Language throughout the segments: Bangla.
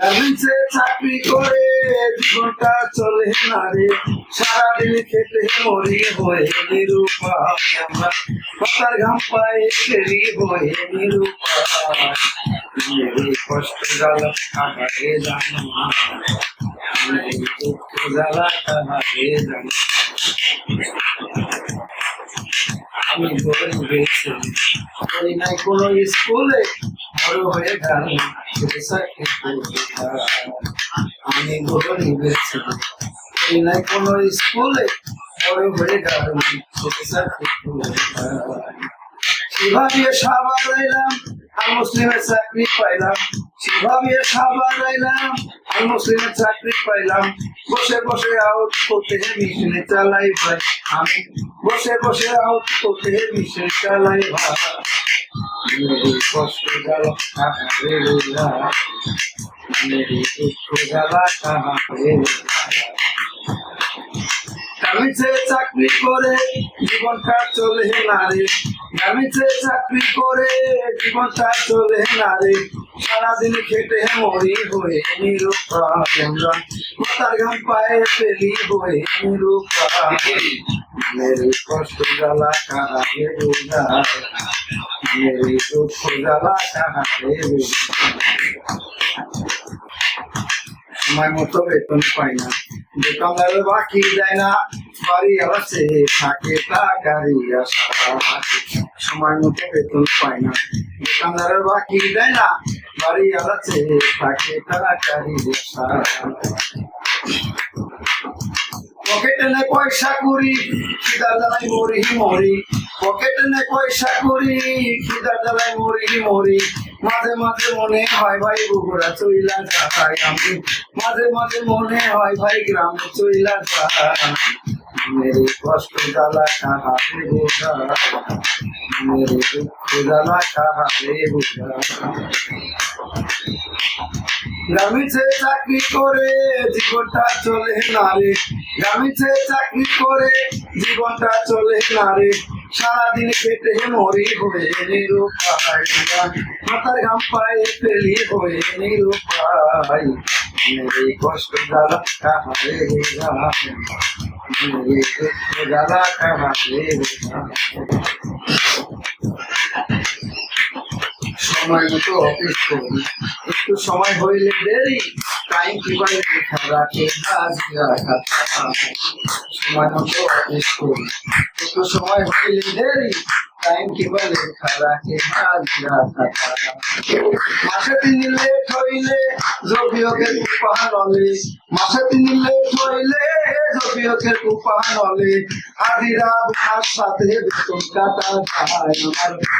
গার্মেন্টসে চাকরি করে জীবনটা চলে না রে। সারাদিন মরি হয়ে নিরুপায় কথার ঘাম পায়ে ফেরি হয়ে নিরুপায়। কষ্ট জ্বালা কাহারে জানো দুঃখ জানো আমি গরিব হয়েছি। নাই কোনো স্কুলে। আমি গরিব হয়েছি করি নাই কোনো স্কুলে আর মুসলিমের চাকরি পাইলাম সেভাবে সাবার রইলাম আর মুসলিমের চাকরি পাইলাম বসে বসে আউট করতে মিশনে চালাই ভাই আমি বসে বসে আউট করতে মিশনে চালাই ভাই জ্বালা কাহারে চাকরি করে জীবনটা চলে না রে। গামিছে চাকরি করে জীবনটা চলে না রে। সারাদিন খেটে মরি হয়ে আমরা মাথার ঘাম পায়ে ফেলি হয়ে নিরুপায়। মেরে কষ্ট জ্বালা বোঝা মেরে দুঃখ জ্বালা সময় মতো বেতন পাই না। দোকানদার বাকি দেয় না, বাড়ি আছে, থাকে টাকারি আশা সময় মতো বেতন পাই না। দোকানদার বাকি দেয় না, বাড়ি আছে, থাকে টাকারি আশা পকেটে নে পয়সা করি, খিদার জ্বালাই মরি মরি। পকেটে নে পয়সা করি, খিদার জ্বালাই মরি মরি। মাঝে মাঝে মনে হয় ভাই বগুড়া চইলা যায় আমি মাঝে মাঝে মনে হয় ভাই গ্রামে চইলা যায় মেরে কষ্ট জ্বালা কাহারে বোঝা। মেরে দুঃখ জ্বালা কাহারে বোঝা। গ্রামীণে চাকরি করে, জীবনটা চলে না রে। গ্রামীণে চাকরি করে জীবনটা চলে না রে, সারাদিন পেটে মরি হয়ে নিরুপায় মাথার ঘাম পায়ে ফেলি হয়ে নিরুপায় মেরে কষ্ট জ্বালা কাহারে দাদা মেরে দুঃখ জ্বালা কাহারে সময় মতো অফিস করি একটু সময় হইলে দেরি। টাইম কীভাবে রাখে? সময় মতো অফিস একটু সময় হইলে দেরি। টাইম রাখে? মাসে তিনি লেট হইলে জবিয়কের কুপা নলে মাসে তিনি লেট হইলে জবিয়কের কুপা নলে হাজিরা সাথে বেতন কাটা যায় আমার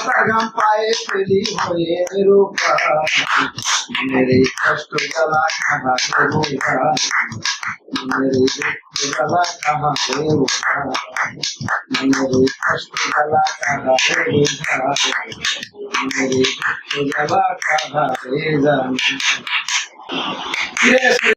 আমরা মাথার ঘাম পায়ে ফেলি হয়ে নিরুপায় মেরে কষ্ট জ্বালা কাহারে বোঝা মেরে দুঃখ জ্বালা কাহারে বোঝা মেরে কষ্ট জ্বালা কাহারে বোঝা মেরে দুঃখ জ্বালা কাহারে জানি